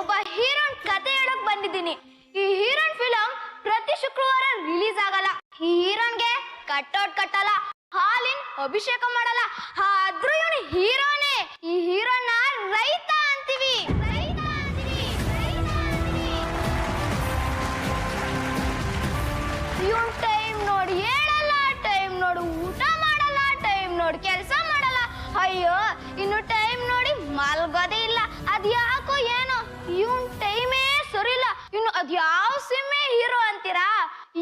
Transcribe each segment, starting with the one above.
ಒಬ್ಬ ಹೀರೋನ್ ಕತೆ ಹೇಳಕ್ ಬಂದಿದ್ದೀನಿ. ಈ ಹೀರೋನ್ ಫಿಲಂ ಪ್ರತಿ ಶುಕ್ರವಾರ ರಿಲೀಸ್ ಆಗಲ್ಲ. ಈ ಹೀರೋನ್ಗೆ ಕಟ್ಔಟ್ ಕಟ್ಟಲ್ಲ, ಹಾಲಿನ್ ಅಭಿಷೇಕ ಮಾಡಲ್ಲ. ಆದ್ರೂ ಇವನು ಹೀರೋನೇ ಇನ್ನು ಸಿನಿಮೆ ಹೀರೋ ಅಂತೀರಾ?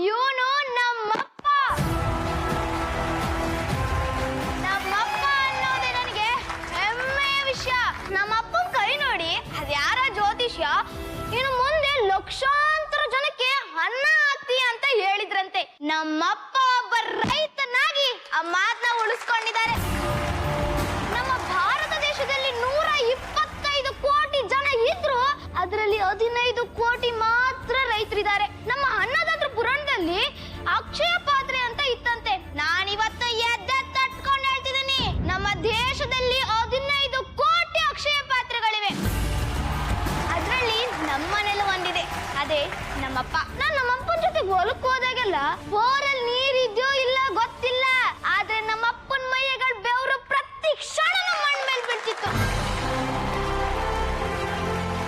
ಇವನು ನಮ್ಮಪ್ಪ. ನಮ್ಮಪ್ಪ ಅನ್ನೋದೇ ನನಗೆ ಹೆಮ್ಮೆಯ ವಿಷಯ. ನಮ್ಮಪ್ಪನ ಕೈ ನೋಡಿ, ಅದ್ಯಾರ ಜ್ಯೋತಿಷ್ಯ? ಇನ್ನು ಮುಂದೆ ಲಕ್ಷಾಂತರ ಜನಕ್ಕೆ ಅನ್ನ ಹಾಕ್ತಿ ಅಂತ ಹೇಳಿದ್ರಂತೆ. ನಮ್ಮಪ್ಪ ಒಬ್ಬ ರೈತನಾಗಿ ಆ ಮಾತನ್ನ ಉಳಿಸ್ಕೊಂಡಿದ್ದಾರೆ. ನಮ್ಮ ಭಾರತ ದೇಶದಲ್ಲಿ ನೂರ ಇಪ್ಪತ್ತೈದು ಕೋಟಿ ಜನ ಇದ್ರು. ಅದರಲ್ಲಿ ಹದಿನೈದು ಕೋಟಿ ಮಾತ್ರ ನಮ್ಮಪ್ಪ. ನಾನ್ ನಮ್ಮಪ್ಪನ ಜೊತೆ ಹೊಲಕ್ ಹೋದಾಗೆಲ್ಲ ಬೋರಲ್ಲಿ ನೀರಿದ್ಯೋ ಇಲ್ಲ ಗೊತ್ತಿಲ್ಲ. ಆದ್ರೆ ನಮ್ಮಪ್ಪನ ಮೈಯಗಳ ಬೆವರು ಪ್ರತಿ ಕ್ಷಣ ನಮ್ಮ ಮೇಲೆ ಬಿಡ್ತಿತ್ತು.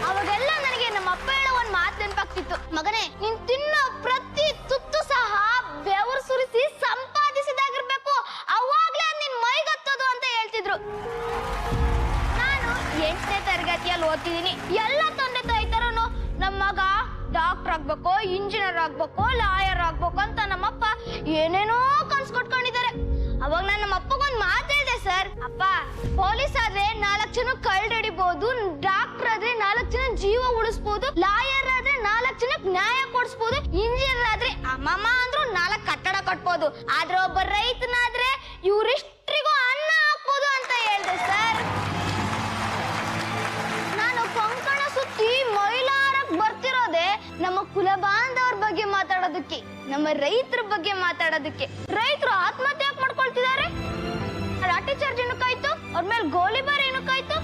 ಅವಾಗೆಲ್ಲ ನನಗೆ ನಮ್ಮಪ್ಪ ಹೇಳೋ ಒಂದ್ ಮಾತು ನೆನಪಾಗ್ತಿತ್ತು. ಮಗನೇ, ನೀನ್ ತಿನ್ನೋ ಪ್ರತಿ ತುತ್ತು ಸಹ ಬೆವರು ಸುರಿಸಿ ಸಂಪಾದಿಸಿದಾಗಿರ್ಬೇಕು. ಅವಾಗ್ಲೇ ನಿನ್ ಮೈಗತ್ತೋದು ಅಂತ ಹೇಳ್ತಿದ್ರು. ನಾನು ಎಂಟನೇ ತರಗತಿಯಲ್ಲಿ ಓದ್ತಿದ್ದೀನಿ. ಎಲ್ಲ ತಂದೆ ತಾಯಿ ತರನು ನಮ್ಮ ಮಗ ಡಾಕ್ಟರ್ ಆಗ್ಬೇಕು, ಇಂಜಿನಿಯರ್ ಆಗ್ಬೇಕು, ಲಾಯರ್ ಆಗ್ಬೇಕು ಅಂತ ನಮ್ಮಪ್ಪ ಏನೇನೋ ಕನ್ಸ್ ಕೊಟ್ಕೊಂಡಿದ್ದಾರೆ. ಅವಾಗ ನಾನು ನಮ್ಮ ಅಪ್ಪಗೊಂದು ಮಾತು ಹೇಳಿದೆ ಸರ್. ಅಪ್ಪ, ಪೊಲೀಸ್ ಆದ್ರೆ ನಾಲ್ಕು ಜನ ಕಳ್ದಡಿಬಹುದು ಡಾಕ್ಟರ್ ಆದ್ರೆ ನಾಲ್ಕು ಜನ ಜೀವ ಉಳಿಸ್ಬೋದು, ಲಾಯರ್ ಆದ್ರೆ ನಾಲ್ಕು ಜನಕ್ಕೆ ನ್ಯಾಯ ಕೊಡಿಸ್ಬೋದು, ಇಂಜಿನಿಯರ್ ಆದ್ರೆ ಅಮ್ಮಮ್ಮ ಅಂದ್ರು ನಾಲ್ಕು ಕಟ್ಟಡ ಕಟ್ಬೋದು. ಆದ್ರೆ ಒಬ್ಬ ರೈತನಾದ್ರೆ ಇವ್ರಿಷ್ಟ್ರಿಗೂ ನಮ್ಮ ರೈತರ ಬಗ್ಗೆ ಮಾತಾಡೋದಕ್ಕೆ. ರೈತರು ಆತ್ಮಹತ್ಯೆ ಯಾಕೆ ಮಾಡ್ಕೊಳ್ತಿದ್ದಾರೆ? ಲಾಠಿ ಚಾರ್ಜ್ ಏನಕ್ಕಾಯ್ತು ಅವ್ರ ಮೇಲೆ ಗೋಲಿಬಾರ್ ಏನಕ್ಕಾಯ್ತು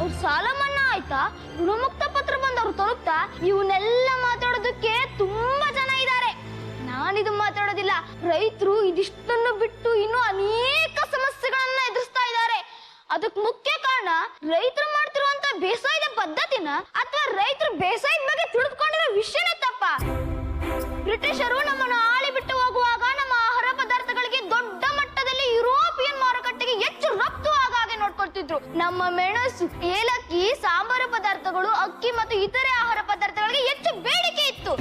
ಅವ್ರ ಸಾಲ ಮನ್ನಾ ಆಯ್ತಾ? ಋಣಮುಕ್ತ ಪತ್ರ ಬಂದವ್ರು ತಲುಪ್ತಾ? ಇವನ್ನೆಲ್ಲ ಮಾತಾಡೋದಕ್ಕೆ ತುಂಬಾ ಜನ ಇದ್ದಾರೆ. ನಾನಿದು ಮಾತಾಡೋದಿಲ್ಲ. ರೈತರು ಇದಿಷ್ಟನ್ನು ಬಿಟ್ಟು ಏಲಕ್ಕಿ, ಸಾಂಬಾರು ಪದಾರ್ಥಗಳು, ಅಕ್ಕಿ ಮತ್ತು ಇತರೆ ಆಹಾರ ಪದಾರ್ಥಗಳಿಗೆ ಹೆಚ್ಚು ಬೇಡಿಕೆ ಇತ್ತು.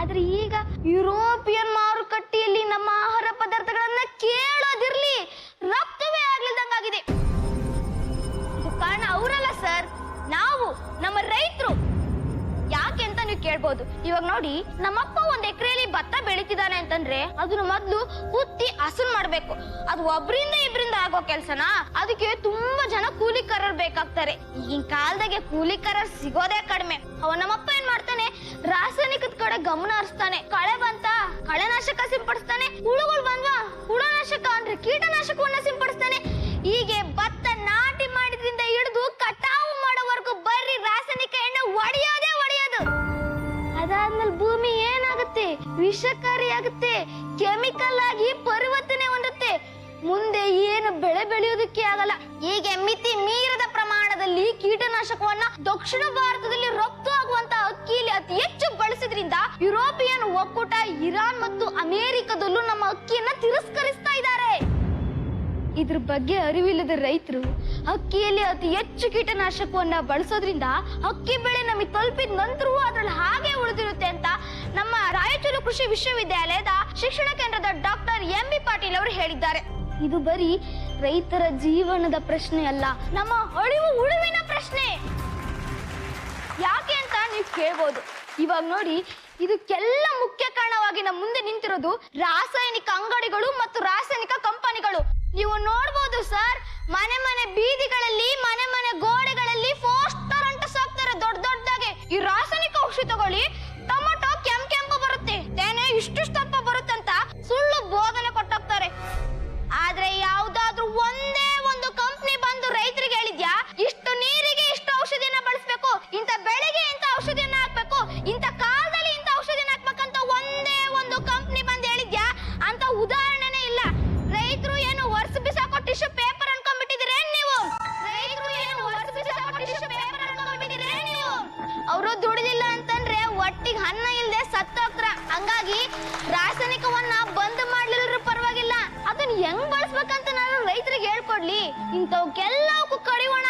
ಆದ್ರೆ ಈಗ ಯುರೋಪಿಯನ್ ಮಾರುಕಟ್ಟೆಯಲ್ಲಿ ನಮ್ಮ ಆಹಾರ ಪದಾರ್ಥಗಳನ್ನ ಕೇಳೋದಿರ್ಲಿ ರಫ್ತುವೇ ಆಗ್ಲಿದಂಗಾಗಿದೆ ಕಾರಣ ಅವರಲ್ಲ ಸರ್, ನಾವು, ನಮ್ಮ ರೈತರು. ಯಾಕೆ ಅಂತ ನೀವು ಕೇಳ್ಬೋದು. ಇವಾಗ ನೋಡಿ, ನಮ್ಮಪ್ಪ ಒಂದ್ ಎಕರೆಯಲ್ಲಿ ಭತ್ತ ಬೆಳಿತಿದ್ದಾನೆ ಅಂತಂದ್ರೆ ಅದನ್ನ ಮೊದ್ಲು ಉತ್ತಿ ಹಸನ್ ಮಾಡ್ಬೇಕು. ಅದು ಒಬ್ರಿಂದ ಇಬ್ರಿಂದ ಆಗೋ ಕೆಲ್ಸನಾ? ಅದಕ್ಕೆ ತುಂಬಾ ಜನ ಬೇಕಾಗ್ತಾರೆ. ಈಗಿನ ಕಾಲದಾಗೆ ಕೂಲಿಕಾರ ಸಿಗೋದೇ ಕಡಿಮೆ. ಅವ ನಮ್ಮಪ್ಪ ಏನ್ ಮಾಡ್ತಾನೆ? ರಾಸಾಯನಿಕದ ಕಡೆ ಗಮನ ಹರಿಸ್ತಾನೆ. ಕಳೆ ಬಂತ, ಕಳೆನಾಶಕ ಸಿಂಪಡಿಸ್ತಾನೆ. ಹುಳುಗಳು ಬಂದ್ವಾ, ಹುಳನಾಶಕ ಅಂದ್ರೆ ಕೀಟನಾಶಕವನ್ನ ಸಿಂಪಡಿಸ್ತಾನೆ. ಹೀಗೆ ಭತ್ತ ನಾಟಿ ಮಾಡಿದ್ರಿಂದ ಹಿಡಿದು ಕಟಾವು ಮಾಡೋವರೆಗೂ ಬರ್ರಿ ರಾಸಾಯನಿಕ ಎಣ್ಣೆ ಒಡೆಯೋದೇ ಒಡೆಯೋದು. ಅದಾದ್ಮೇಲೆ ಭೂಮಿ ಏನಾಗುತ್ತೆ? ವಿಷಕಾರಿ ಆಗುತ್ತೆ ಕೆಮಿಕಲ್ ಆಗಿ ಪರಿವರ್ತನೆ ಹೊಂದುತ್ತೆ. ಮುಂದೆ ಏನು ಬೆಳೆ ಬೆಳೆಯೋದಕ್ಕೆ ಆಗಲ್ಲ. ಹೀಗೆ ಮಿತಿ ಮೀರದ ಪ್ರಮಾಣದಲ್ಲಿ ಕೀಟನಾಶಕವನ್ನ ದಕ್ಷಿಣ ಭಾರತದಲ್ಲಿ ರಫ್ತು ಆಗುವಂತಹ ಅಕ್ಕಿಯಲ್ಲಿ ಅತಿ ಹೆಚ್ಚು ಬಳಸಿದ್ರಿಂದ ಯುರೋಪಿಯನ್ ಒಕ್ಕೂಟ, ಇರಾನ್ ಮತ್ತು ಅಮೆರಿಕದಲ್ಲೂ ನಮ್ಮ ಅಕ್ಕಿಯನ್ನ ತಿರಸ್ಕರಿಸ್ತಾ ಇದ್ದಾರೆ. ಇದ್ರ ಬಗ್ಗೆ ಅರಿವಿಲ್ಲದ ರೈತರು, ಅಕ್ಕಿಯಲ್ಲಿ ಅತಿ ಹೆಚ್ಚು ಕೀಟನಾಶಕವನ್ನ ಬಳಸೋದ್ರಿಂದ ಅಕ್ಕಿ ಬೆಳೆ ನಮಗೆ ತಲುಪಿದ ನಂತರವೂ ಅದ್ರಲ್ಲಿ ಹಾಗೆ ಉಳಿದಿರುತ್ತೆ ಅಂತ ನಮ್ಮ ರಾಯಚೂರು ಕೃಷಿ ವಿಶ್ವವಿದ್ಯಾಲಯದ ಶಿಕ್ಷಣ ಕೇಂದ್ರದ ಡಾಕ್ಟರ್ ಎಂ ಬಿ ಪಾಟೀಲ್ ಅವರು ಹೇಳಿದ್ದಾರೆ. ಇದು ಬರೀ ರೈತರ ಜೀವನದ ಪ್ರಶ್ನೆ ಅಲ್ಲ, ನಮ್ಮ ಅಳಿವು ಉಳುವಿನ ಪ್ರಶ್ನೆ. ಯಾಕೆ ಅಂತ ನೀವು ಕೇಳ್ಬೋದು. ಇವಾಗ ನೋಡಿ, ಇದಕ್ಕೆಲ್ಲ ಮುಖ್ಯ ಕಾರಣವಾಗಿ ನಮ್ಮ ಮುಂದೆ ನಿಂತಿರೋದು ರಾಸಾಯನಿಕ ಅಂಗಡಿಗಳು ಮತ್ತು ರಾಸಾಯನಿಕ ಕಂಪನಿಗಳು. ನೀವು ನೋಡ್ಬೋದು ಸರ್ ಬಳಸ್ಬೇಕಂತ ನಾನು ರೈತರಿಗೆ ಹೇಳ್ಕೊಡ್ಲಿ. ಇಂಥವಕ್ಕೆಲ್ಲವಕ್ಕೂ ಕಡಿವಾಣ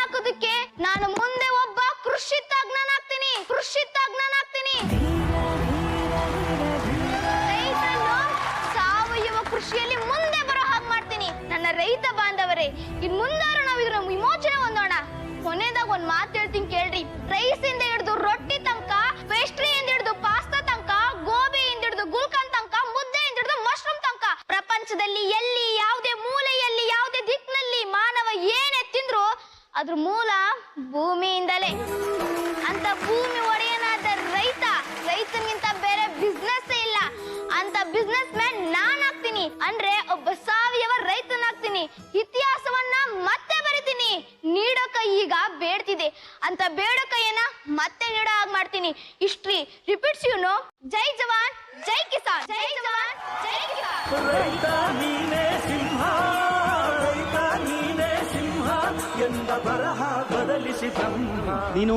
ಅದ್ರ ಮೂಲ ಭೂಮಿಯಿಂದಲೇ. ಅಂತ ಭೂಮಿ ಒಡೆಯನಾದ ರೈತ, ರೈತನಿಗಿಂತ ಬೇರೆ ಬಿಸ್ನೆಸ್ ಇಲ್ಲ. ಅಂತ ಬಿಸ್ನೆಸ್ ಮ್ಯಾನ್ ನಾನ್ ಆಗ್ತೀನಿ ಅಂದ್ರೆ ಒಬ್ಬ ಸಾವಯವ ರೈತನಾಗ್ತೀನಿ. ಇತಿಹಾಸವನ್ನ ಮತ್ತೆ ಬರಿತೀನಿ. ನೀಡೋಕ ಈಗ ಬೇಡ್ತಿದೆ. ಅಂತ ಬೇಡೋಕ ಏನ ಮತ್ತೆ ನೀಡೋ ಹಾಗೆ ಮಾಡ್ತೀನಿ. ಇಸ್ಟ್ರಿ ರಿಪೀಟ್ಸ್ ಯು ನೋ ಜೈ ಜವಾನ್, ಜೈ ಕಿಸಾನ್. ಜೈ ಜವಾನ್, ಜೈ ಕಿಸಾನ್. ನೀನು